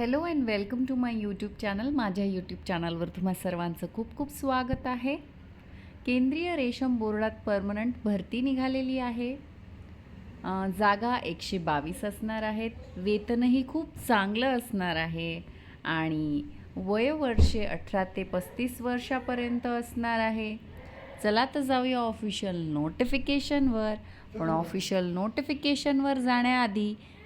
Hello and welcome to my YouTube channel माझ्या YouTube चॅनलवर तुम्हा सर्वांचं खूप खूप स्वागत आहे. केंद्रीय रेशम बोर्डात परमनंट भरती निघालेली आहे. जागा एकशे बावीस असणार आहेत. वेतनही खूप चांगलं असणार आहे. आणि वयोवर्षे अठरा ते पस्तीस वर्षापर्यंत असणार आहे. चला तर जाऊया ऑफिशियल नोटिफिकेशनवर पण ऑफिशियल नोटिफिकेशनवर जाण्याआधी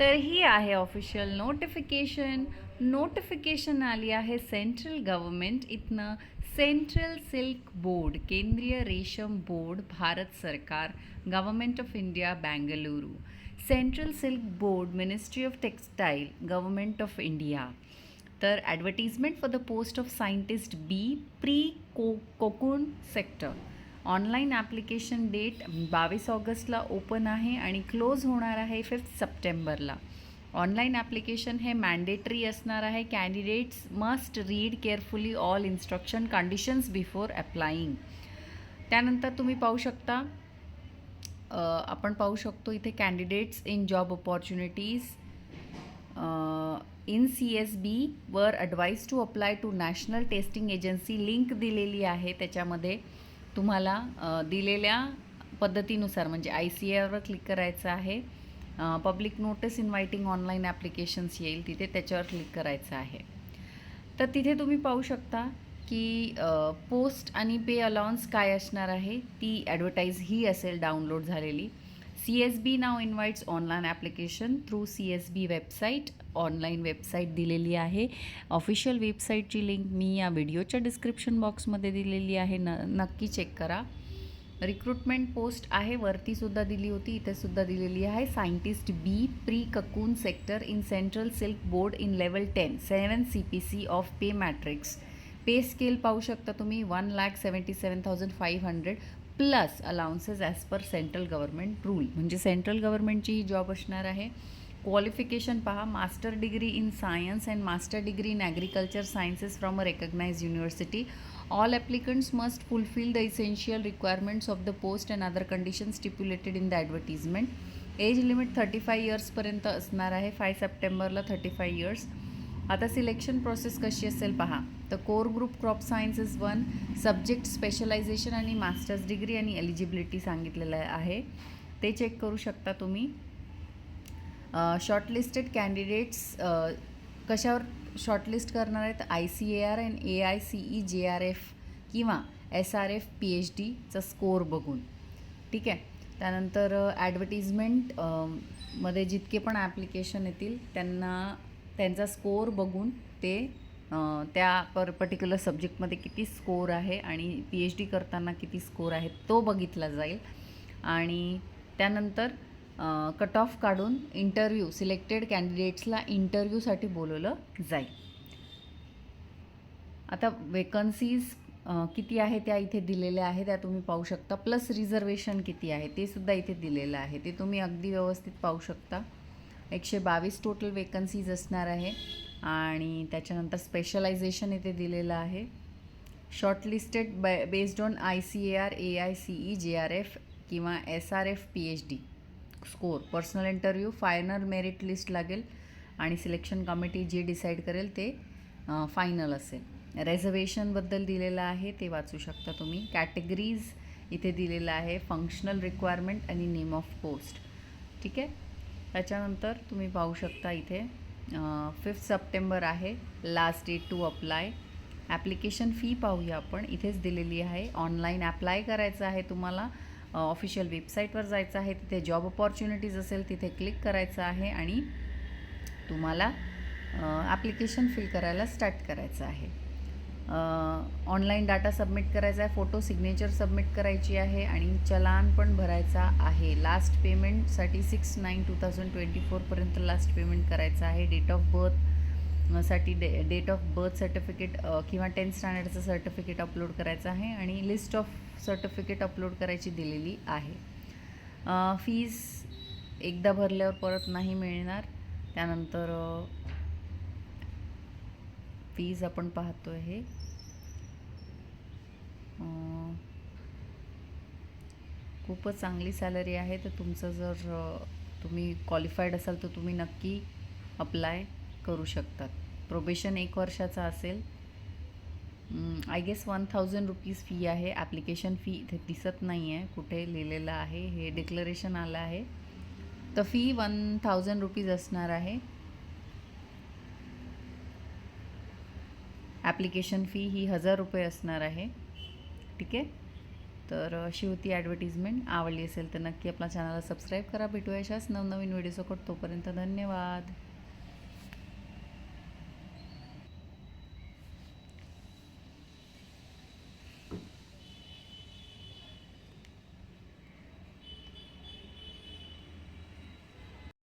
तर ही आहे ऑफिशियल नोटिफिकेशन नोटिफिकेशन आली आहे सेंट्रल गव्हर्मेंट इथनं. सेंट्रल सिल्क बोर्ड केंद्रीय रेशम बोर्ड, भारत सरकार government of India Bengaluru central silk board ministry of textile government of India तर advertisement for the post of scientist B pre co cocoon sector online application date बावीस ऑगस्टला open आहे आणि close होणार आहे फिफ्थ सप्टेंबरला. Online application हे mandatory असणार आहे. Candidates must read carefully all instruction conditions before applying. त्यानंतर तुम्ही पाहू शकता आपण पाहू शकतो इथे candidates in job opportunities in C S B वर advise to apply to National Testing Agency link दिलेली आहे त्याच्यामध्ये. तुम्हाला दिलेल्या पद्धतीनुसार म्हणजे आय सी एवर क्लिक करायचं आहे. Public notice inviting online applications येईल तिथे त्याच्यावर क्लिक करायचं आहे. तर तिथे तुम्ही पाहू शकता की पोस्ट आणि पे अलाउन्स काय असणार आहे ती ॲडव्हर्टाईज ही असेल डाउनलोड झालेली. सी एस बी नाव invites online application through C S B website online website दिलेली आहे. ऑफिशियल वेबसाईटची लिंक मी या व्हिडिओच्या डिस्क्रिप्शन बॉक्समध्ये दिलेली आहे. न नक्की चेक करा. रिक्रुटमेंट पोस्ट आहे. वरतीसुद्धा दिली होती. इथेसुद्धा दिलेली आहे. Scientist B pre cocoon sector in central silk board in level ten seven C P C of pay matrix pay scale पाहू शकता तुम्ही. One lakh seventy seven thousand five hundred plus allowances as per central government rule म्हणजे central गव्हर्मेंटची ही job असणार आहे. Qualification पहा master degree in science and master degree in agriculture sciences from a recognise university all applicants must fulfil the essential requirements of the post and other condition stipulated in the advertisement age limit thirty five इयर्सपर्यंत असणार आहे five सप्टेंबरला thirty five years आता selection process कशी असेल पहा. तर core group crop science is one subject specialisation आणि masters degree आणि एलिजिबिलिटी सांगितलेलं आहे. ते चेक करू शकता तुम्ही. शॉर्टलिस्टेड कॅन्डिडेट्स कशावर शॉर्टलिस्ट करणार आहेत? I C A R and A I C E J R F किंवा S R F P H डीचा स्कोअर बघून. ठीक आहे? त्यानंतर ॲडव्हर्टिजमेंटमध्ये जितके पण ॲप्लिकेशन येतील त्यांना त्यांचा स्कोअर बघून ते त्या पर पर्टिक्युलर सब्जेक्टमध्ये किती स्कोर आहे आणि पी एच डी करताना किती स्कोर आहे तो बघितला जाईल. आणि त्यानंतर कट ऑफ काढून इंटरव्ह्यू सिलेक्टेड कॅन्डिडेट्सला इंटरव्ह्यूसाठी बोलवलं जाईल. आता वेकन्सीज किती आहे त्या इथे दिलेल्या आहे त्या तुम्ही पाहू शकता. प्लस रिझर्वेशन किती आहे ते सुद्धा इथे दिलेलं आहे. ते तुम्ही अगदी व्यवस्थित पाहू शकता. एकशे बावीस टोटल वेकन्सीज असणार आहे. आणि त्याच्यानंतर स्पेशलायझेशन इथे दिलेलं आहे. Shortlisted be based on I C A R A I C E J R F किंवा S R F P H D score personal interview final merit list लागेल आणि सिलेक्शन कमिटी जे डिसाईड करेल ते final असेल. रेझर्वेशनबद्दल दिलेलं आहे ते वाचू शकता तुम्ही. कॅटेगरीज इथे दिलेलं आहे फंक्शनल रिक्वायरमेंट आणि नेम ऑफ पोस्ट ठीक आहे? त्याच्यानंतर तुम्ही पाहू शकता इथे. फिफ्थ सप्टेंबर आहे. Last date to apply application fee पाहूया आपण. इथेच दिलेली आहे. ऑनलाईन अप्लाय करायचं आहे तुम्हाला. ऑफिशियल वेबसाईटवर जायचं आहे. तिथे जॉब ऑपॉर्च्युनिटीज असेल तिथे क्लिक करायचं आहे आणि तुम्हाला ॲप्लिकेशन फिल करायला स्टार्ट करायचं आहे. ऑनलाईन डाटा सबमिट करायचा आहे फोटो सिग्नेचर सबमिट करायची आहे आणि चलान पण भरायचा आहे. लास्ट पेमेंटसाठी six nine two thousand twenty फोरपर्यंत last payment करायचं आहे. Date of बर्थसाठी day date of birth certificate किंवा टेन्थ स्टँडर्डचं सर्टिफिकेट अपलोड करायचं आहे आणि लिस्ट ऑफ सर्टिफिकेट अपलोड करायची दिलेली आहे. फीज एकदा भरल्यावर परत नाही मिळणार. त्यानंतर फीज आपण पाहतो आहे खूपच चांगली सॅलरी आहे तर तुमचं जर तुम्ही क्वालिफाईड असाल तर तुम्ही नक्की अप्लाय करू शकतात. प्रोबेशन एक वर्षाचा असेल. I guess one thousand rupees fee आहे. ॲप्लिकेशन फी इथे दिसत नाही आहे कुठे लिहिलेलं आहे हे डिक्लरेशन आलं आहे. तर फी वन थाउजंड रुपीज असणार आहे. ॲप्लिकेशन फी ही हजार रुपये असणार आहे. ठीक आहे? तर अशी होती ॲडव्हर्टिजमेंट आवडली असेल तर नक्की आपला चॅनलला सबस्क्राईब करा. भेटूया अशाच नवनवीन व्हिडिओ सोबत तोपर्यंत धन्यवाद.